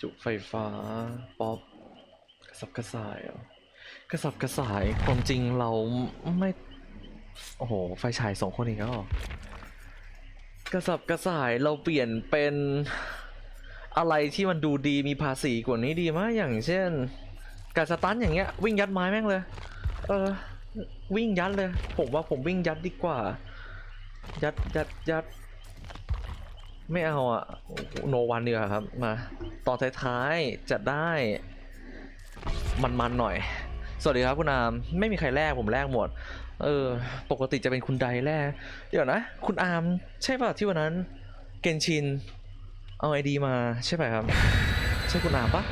จุไฟฟ้า ป๊อปกระสับกระส่ายเหรอกระสับกระส่ายความจริงเราไม่ โอ้โห ไฟฉายสองคนอีกแล้วกระสับกระส่ายเราเปลี่ยนเป็นอะไรที่มันดูดีมีภาษีกว่านี้ดีมากอย่างเช่นการสตันอย่างเงี้ย วิ่งยัดไม้แม่งเลย เออ วิ่งยัดเลย ผมว่าผมวิ่งยัดดีกว่า ยัดยัดยัด ไม่เอาอะโนวันเดียวาครับ มาตอนท้ายๆจะได้มันๆหน่อย สวัสดีครับคุณอาม ไม่มีใครแลกผมแลกหมด เออ ปกติจะเป็นคุณไดแลกเดี๋ยวนะ คุณอาม ใช่ป่ะที่วันนั้น เกนชิน เอาไอดีมาใช่ป่ะครับ ใช่คุณอามปะ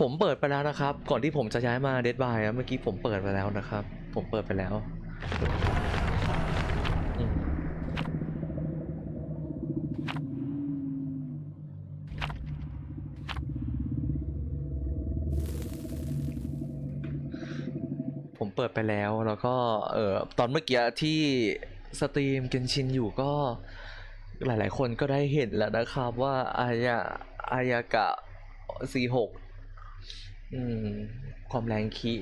ผมเปิดไปแล้วนะครับ ก่อนที่ผมจะย้ายมาเดดบายเมื่อกี้ผมเปิดไปแล้วนะครับ ผมเปิดไปแล้ว ดไปแล้ว แล้วก็เออตอนเมื่อกี้ที่สตรีมเกนชินอยู่ก็หลายๆ คนก็ได้เห็นแล้วนะครับว่าอายาอายากะ C6 อืมความแรงคี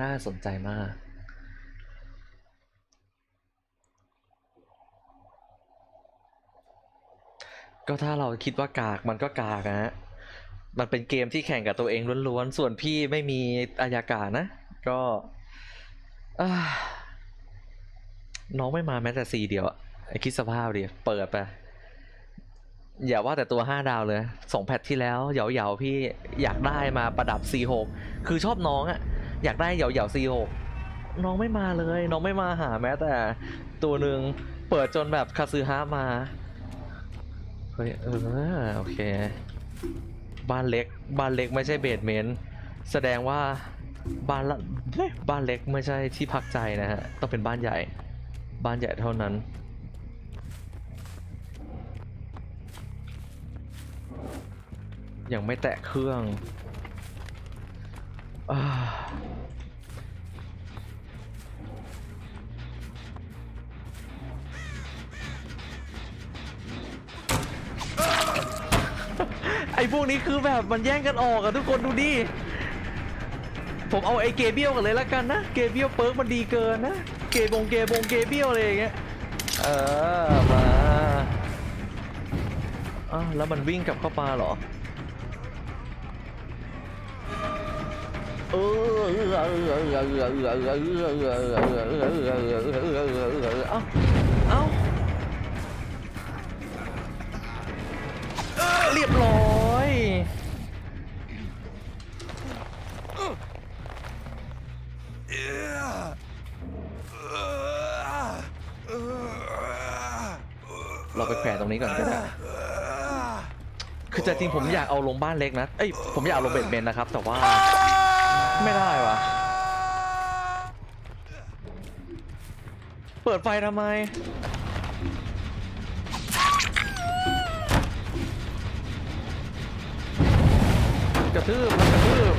น่าสนใจมากก็ถ้าเราคิดว่ากากมันก็กากนะฮะ มันเป็นเกมที่แข่งกับตัวเองล้วนๆ ส่วนพี่ไม่มีอายากานะ ก็ น้องไม่มาแม้แต่สีเดียวอะไอคิดสภาพดิเปิดไปอย่าว่าแต่ตัว5ดาวเลยสองแพทที่แล้วเหยาๆพี่อยากได้มาประดับ C6 คือชอบน้องอะอยากได้เหยาๆ C6 น้องไม่มาเลย น้องไม่มาหาแม้แต่ ตัวหนึ่งเปิดจนแบบคาซึฮะมาเฮ้ยเออโอเค บ้านเล็กบ้านเล็กไม่ใช่เบสเมนแสดงว่า บ้านละบ้านเล็กไม่ใช่ที่พักใจนะฮะ ต้องเป็นบ้านใหญ่ บ้านใหญ่เท่านั้นยังไม่แตะเครื่องอไอ้พวกนี้คือแบบมันแย่งกันออกอะทุกคนดูดิ ผมเอาไอ้เกเบียลกันเลยละกันนะ เกเบียลเปิร์กมันดีเกินนะ เกบงเกบงเกเบียลอะไรอย่างเงี้ย เออ มาอ้าวแล้วมันวิ่งกลับเข้ามาเหรอ เออเอ้าเอ้าเรียบร้อยเราไปแขวนตรงนี้ก่อนก็ได้คือจริงผมอยากเอาลงบ้านเล็กนะ เอ้ยผมอยากเอาลงเบดเมนนะครับ แต่ว่าไม่ได้วะเปิดไฟทำไม กระทืบกระทืบ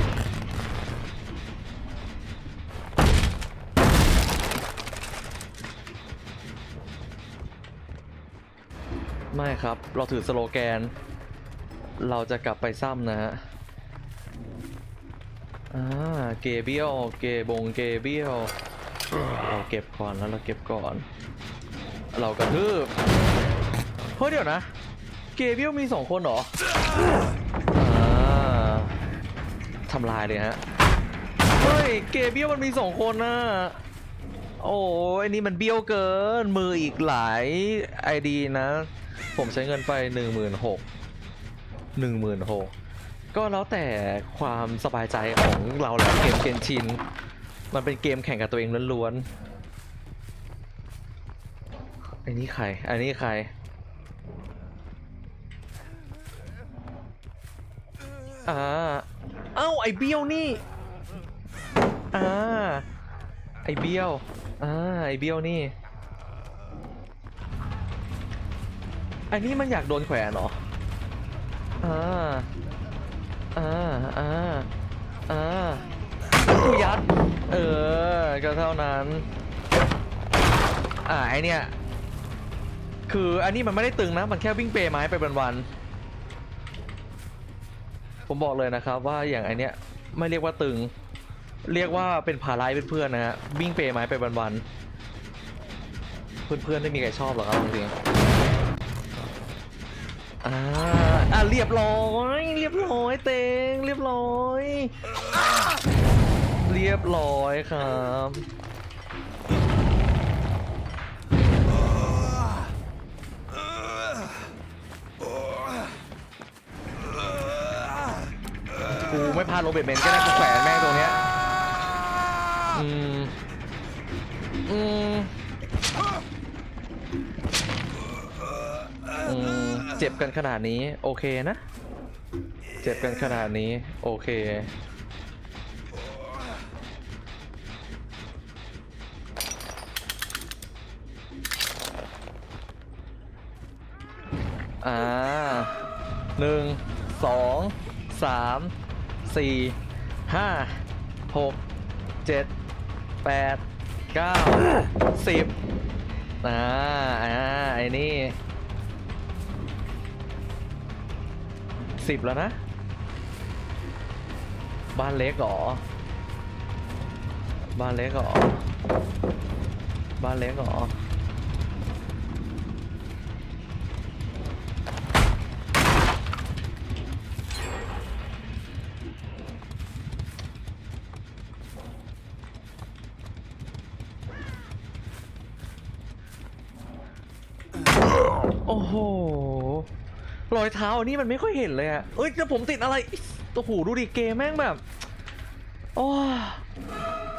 ไม่ครับ เราถือสโลแกน เราจะกลับไปซ้ำนะฮะอ่าเกเบียลเกบงเกเบียลเราเก็บก่อนแล้วเราเก็บก่อน เรากระทืบเฮ้ยเดี๋ยวนะ เกเบียลมีสองคนเหรออ่าทำลายเลยฮะ เฮ้ย เกเบียลมันมีสองคนนะ โอ้ยนนี้มันเบี้ยวเกิน มืออีกหลายไอดีนะ ผมใช้เงินไปหนึ่งหมื่นหกหนึ่งหมื่นหกก็แล้วแต่ความสบายใจของเราแหละเกมเกนชิน มันเป็นเกมแข่งกับตัวเองล้วนๆ อันนี้ใคร อันนี้ใคร อ่า เอ้า ไอเบี้ยวนี่ อ่า ไอเบี้ยว อ่า ไอเบี้ยวนี่ อันนี้มันอยากโดนแขวนเหรออ่าอ่าอ่าอ่ากูยัด เออ ก็เท่านั้น อ่าไอเนี่ย คืออันนี้มันไม่ได้ตึงนะ มันแค่วิ่งเปรย์ไม้ไปวันๆผมบอกเลยนะครับว่าอย่างไอเนี้ยไม่เรียกว่าตึง เรียกว่าเป็นภาระให้เพื่อนๆนะฮะ วิ่งเปรย์ไม้ไปวันๆ เพื่อนๆไม่มีใครชอบหรอกครับจริงๆ อ่าอะเรียบร้อย เรียบร้อยเตงเรียบร้อยเรียบร้อยครับกูไม่พลาดโรเบิร์ตเบนก็ได้กูแขวนแม่งตรงเนี้ยอืม จ็บกันขนาดนี้ โอเคนะ เจ็บกันขนาดนี้ โอเค อ่าหนึ่งสองสามสี่ห้าหกเจ็ดแปดเก้าสิบอ่าอ่าไอ้นี่ สิบแล้วนะ บ้านเล็กเหรอ บ้านเล็กเหรอ บ้านเล็กเหรอ โอ้โห ร อยเท้าอันนี้มันไม่ค่อยเห็นเลยอะเอ้ยแต่ผมติดอะไรโอ้โหดูดิเกมแม่งแบบโอ้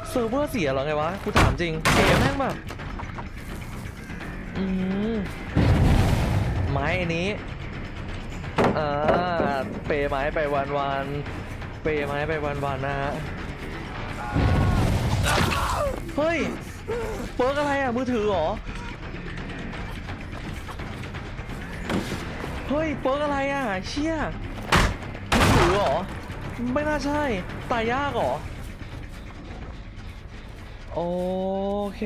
เซิร์ฟเวอร์เสียเหรอไงวะกูถามจริงเกมแม่งแบบอืมไม้อันนี้เอ่าเปย์ไม้ไปวันวันเปย์ไม้ไปวันวันนะฮะเฮ้ยเปิร์กอะไรอะมือถือหรอ เฮ้ยเปิร์กอะไรอะเชี่ยมือถือเหรอ ไม่น่าใช่ ตายยากเหรอ โอเค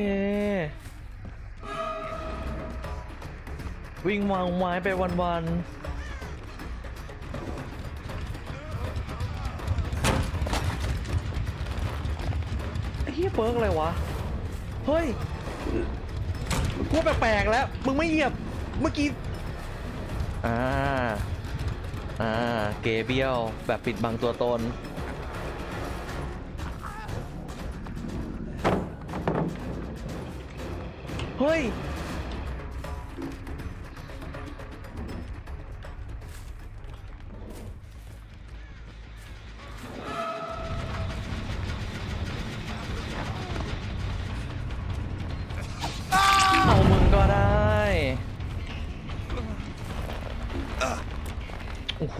วิ่งวางไม้ไปวันๆไอ้เฮียเปิร์กอะไรวะ เฮ้ยพูดแปลกๆแล้ว มึงไม่เหยียบ เมื่อกี้ อ่า อ่า เกเบียวแบบปิดบังตัวตน เฮ้ย โอ้โห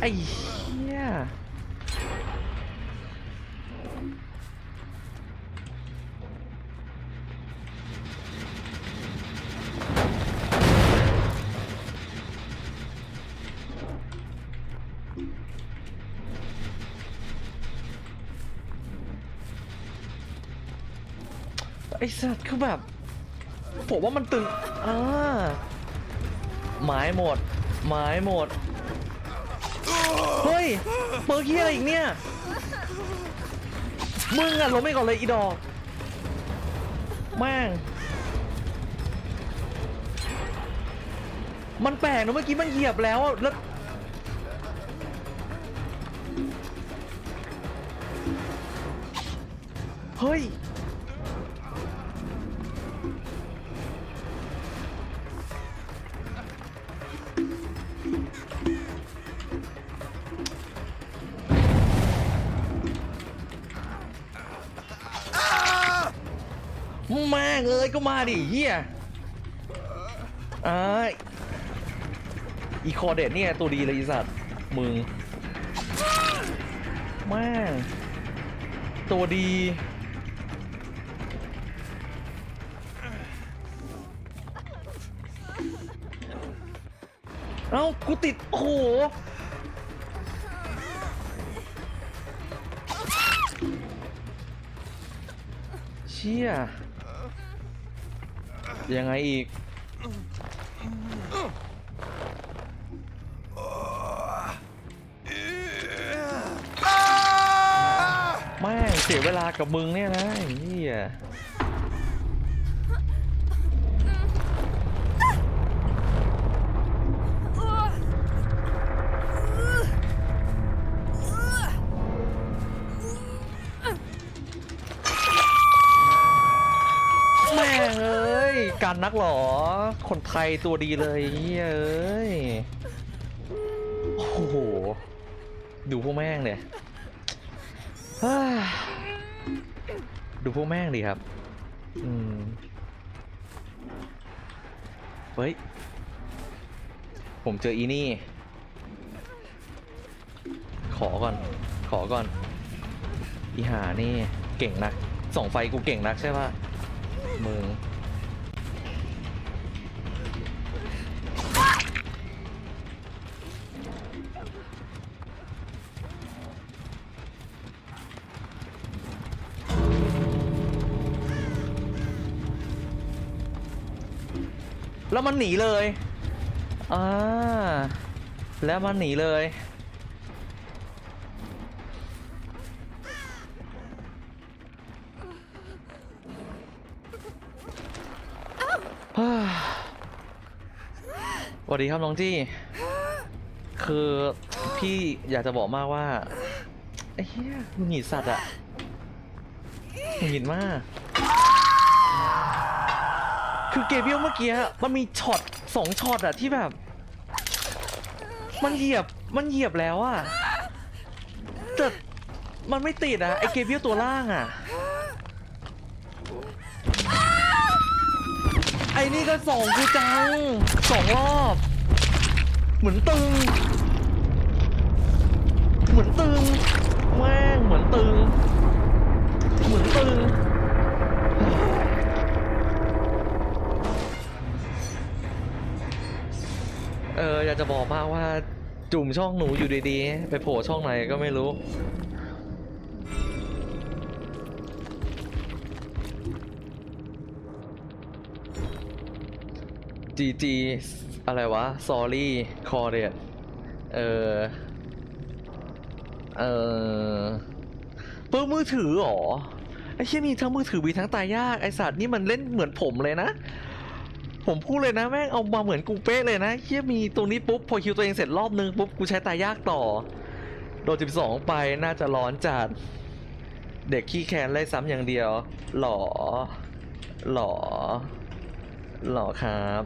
ไอ้เหี้ยไอ้สัตว์คือแบบ ผมว่ามันตึงอ่า ไม้หมด ไม้หมด เฮ้ยเปิร์กเฮียอะไรอีกเนี่ย มึงอะล้มไปก่อนเลยอีดอกแม่ง มันแปลกนะเมื่อกี้มันเหยียบแล้วแล้วเฮ้ย งเอ้ยก็มาดิเฮียอ่าอีคอเดตเนี่ยตัวดีเลยอีสัตว์มึงแม่งตัวดีเอ้ากูติดโอ้โหเชี่ย ยังไงอีกแม่งเสียเวลากับมึงเนี่ยนะไอ้เหี้ย การนักหรอ คนไทยตัวดีเลยเหี้ยเอ้ย โอ้โห ดูพวกแม่งเนี่ยดูพวกแม่งดีครับ อืม เฮ้ย ผมเจออีนี่ ขอก่อน ขอก่อน อีหานี่ เก่งนักส่องไฟกูเก่งนักใช่ปะมึง แล้วมันหนีเลยอ่าแล้วมันหนีเลยฮ่าสวัสดีครับน้องจี้ คือพี่อยากจะบอกมากว่าไอ้เหี้ยมึงหงิดสัตว์อะหงิดมาก คือเกเบียลเมื่อกี้มันมีช็อตสองช็อตอะที่แบบ มันเหยียบมันเหยียบแล้วอะแต่มันไม่ติดอะไอเกเบียลตัวล่างอะไอนี่ก็สองกูจังสองรอบ เหมือนตึง เหมือนตึงแม่งเหมือนตึง เหมือนตึง เอออยากจะบอกมากว่าจุ่มช่องหนูอยู่ดีๆ ไปโผล่ช่องไหนก็ไม่รู้ จีจีอะไรวะ sorry c o r d e t เออ เออเปิดมือถือหรอ ไอ้เชี่ยมีทั้งมือถือมีทั้งตายยาก ไอสัตว์นี่มันเล่นเหมือนผมเลยนะ ผมพูดเลยนะแม่งเอามาเหมือนกูเป๊ะเลยนะเฮียมีตรงนี้ปุ๊บพอคิวตัวเองเสร็จรอบนึงปุ๊บกูใช้ตายากต่อ โดน12 ไปน่าจะร้อนจัด เด็กขี้แค้นไล่ซ้ำอย่างเดียว หล่อ หล่อ หล่อครับ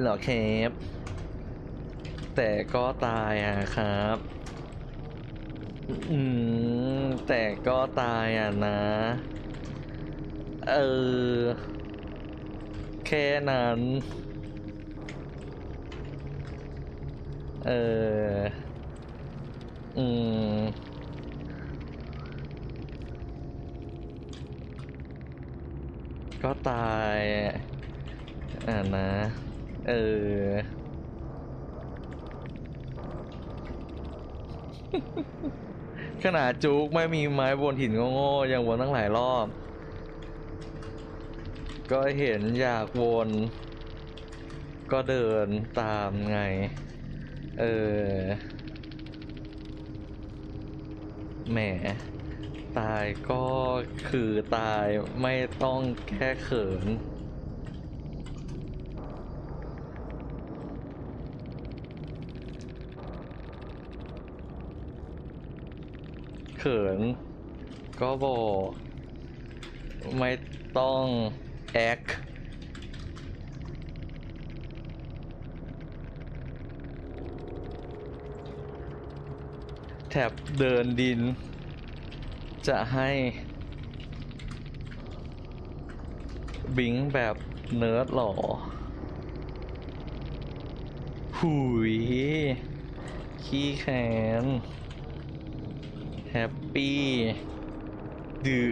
หล่อเคปแต่ก็ตายอะครับ อืม แต่ก็ตายอะนะ เออ แค่นั้น เออ อืม ก็ตายอะนะ เออ ขนาดจุกไม่มีไม้บนหินโง่ๆยังวนตั้งหลายรอบ ก็เห็นอยากวน ก็เดินตามไง เออ แหม ตายก็คือตายไม่ต้องแค่เขินเขินก็บอกไม่ต้อง แอคแถบเดินดิน จะให้บิงแบบเนิร์ดหรอหุยขี้แค้นแฮปปี้ดื้อ